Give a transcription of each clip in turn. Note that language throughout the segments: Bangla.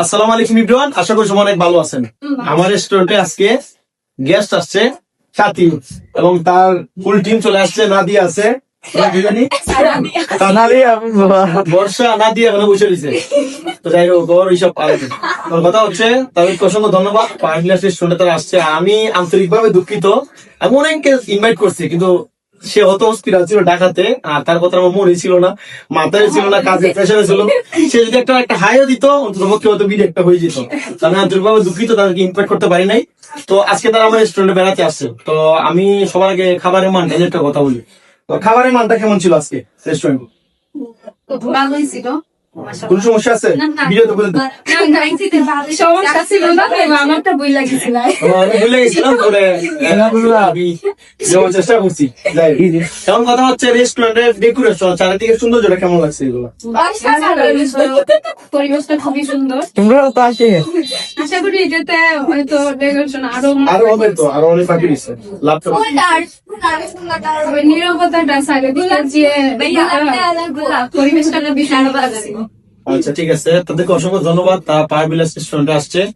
আসসালামু আলাইকুম ইব্রান আশা করি সবাই অনেক ভালো আছেন। আমার রেস্টুরেন্টে আজকে গেস্ট আসছে সাথী এবং তার ফুল টিম চলে আসছে নাদিয়া আছে। বর্ষা নাদিয়া এখানে বসে রয়েছে। তো যাই হোক ওর কথা হচ্ছে তাদেরকে অসংখ্য ধন্যবাদ। তারা আসছে। আমি আন্তরিকভাবে দুঃখিত। আমি অনেককে ইনভাইট করছি কিন্তু সে অত অস্থির ছিল ঢাকাতে আর তার কথা আমার মনে ছিল না মাথায় ছিল না কাজে প্রেশারে ছিল। সে যদি একটা একটা হাইও দিত অন্তত পক্ষে হয়তো বিড়ি একটা হয়ে যেত। তাহলে আমি আন্তরিকভাবে দুঃখিত তাদেরকে ইম্প্যাক্ট করতে পারি নাই। তো আজকে তারা আমার রেস্টুরেন্টে বেড়াতে আসছে। তো আমি সবার আগে খাবারের মান একটা কথা বলি। তো খাবারের মানটা কেমন ছিল আজকে রেস্টুরেন্ট ভালোই ছিল কোনো সমস্যা আছে? ভিডিওতে বলে সমস্যা ছিল না আমারটা বই লাগিয়েছিল আমি ভুলে গেছিলাম পরে আমি যাওয়ার চেষ্টা করছি। এখন কথা হচ্ছে রেস্টুরেন্টের ডেকোরেশন চারিদিকে সৌন্দর্যটা কেমন লাগছে এগুলো? পরিবেশটা খুবই সুন্দর। তোমরা তো আসে। আশা করি এটাতে হয়তো ডেকোরেশন আরও আরও হবে তো আরও অনেক বাকি ল্যাপটপ আচ্ছা ঠিক আছে। তাদেরকে অসংখ্য ধন্যবাদ। তারা পার বিলাস রেস্টুরেন্টে আসছে।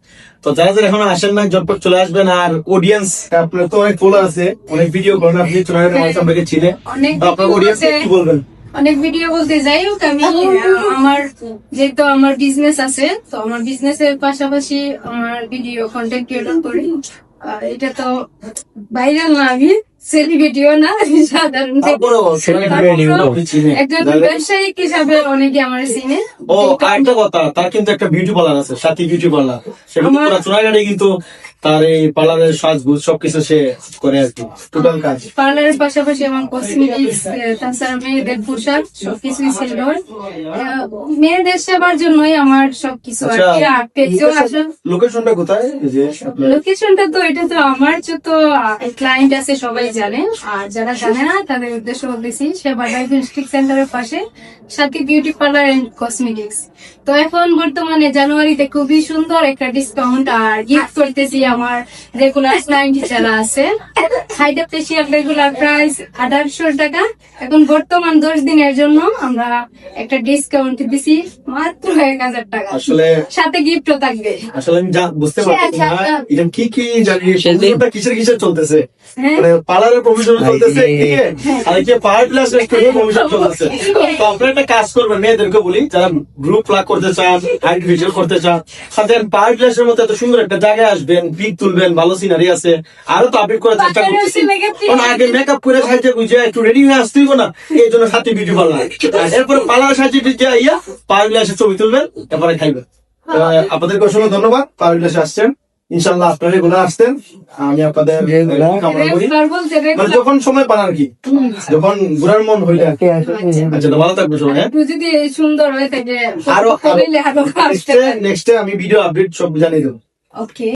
তো যারা যারা এখন আসেন না জটপট চলে আসবেন। আর অডিয়েন্স আপনার তো অনেক ফলো আছে। অনেক ভিডিও করেন। আপনি চলে আমাকে চিনে। আপনার অডিয়েন্স বলতে- কি বলবেন? অনেক ভিডিও বলতে যাই হোক আমি আমার যেহেতু আমার বিজনেস আছে তো আমার বিজনেসের পাশাপাশি আমার ভিডিও কন্টেন্ট ক্রিয়েটর করি। এটা তো ভাইরাল না আমি সেলিব্রিটিও না সাধারণ। একজন ব্যবসায়িক হিসাবে অনেকে আমার চিনে। ও আরেকটা কথা তার কিন্তু একটা বিউটি পার্লার আছে সাথী বিউটি পার্লার সেটা পুরো চুনাঘাটে কিন্তু তার এই পার্লারের সাজগুজ সবকিছু সে করে আর কি টোটাল কাজ। পার্লারের পাশাপাশি আমার কসমেটিক্স তাছাড়া মেয়েদের পোশাক সবকিছুই মেয়েদের সেবার জন্যই আমার সবকিছু আর কি আর লোকেশনটা কোথায়? যে লোকেশনটা তো এটা তো আমার যত ক্লায়েন্ট আছে সবাই জানে। আর যারা জানে না তাদের উদ্দেশ্য বলতেছি সেবা ডায়াগনস্টিক সেন্টারের পাশে সাথী বিউটি পার্লার এন্ড কসমেটিক্স তো এখন বর্তমানে জানুয়ারিতে খুবই সুন্দর একটা ডিসকাউন্ট আর গিফট করতেছি আমার রেগুলার ক্লায়েন্ট যারা আছে। হাইডা ফেসিয়াল রেগুলার প্রাইস আঠারোশো টাকা। এখন বর্তমান দশ দিনের জন্য আমরা একটা ডিসকাউন্ট দিছি মাত্র এক হাজার টাকা। আসলে সাথে গিফটও থাকবে। আসলে আমি যা- বুঝতে পারছি না এটা কি কি জানি কিসের কিসের চলতেছে? হ্যাঁ। মানে পার্লারের প্রভিশন চলতেছে আর কি পাওয়ার প্লাস রেস্টুরেন্টের প্রভিশন চলতেছে। তো আপনারা একটা কাজ করবেন মেয়েদেরকে বলি যারা গ্রুপ প্লাগ করতে চান হাইট ভিডিও করতে চান সাথে পাওয়ার প্লাসের মতো এত সুন্দর একটা জায়গায় আসবেন পিক তুলবেন ভালো সিনারি আছে। আরও তো আপডেট করার চেষ্টা করতেছি। কারণ আগে মেকআপ করে সাইজে বুঝে একটু রেডি হয়ে আসতে হইবো না। এই জন্য সাথে পার্লার এরপরে পার্লার সাইজে টিজে ইয়া পাওয়ার গ্লাসে ছবি তুলবেন খাইবেন তো আপনাদেরকে অসংখ্য ধন্যবাদ। গ্লাসে আসছেন। ইনশাল্লাহ আপনারা রেগুলার আসতেন। আমি আপনাদের কামনা করি। মানে যখন সময় পান আর কি যখন ঘুরার মন হইলে আচ্ছা। ভালো থাকবে সবাই হ্যাঁ। যদি সুন্দর হয়ে থাকে আরও নেক্সটে আমি ভিডিও আপডেট সব জানিয়ে দেবো। ওকে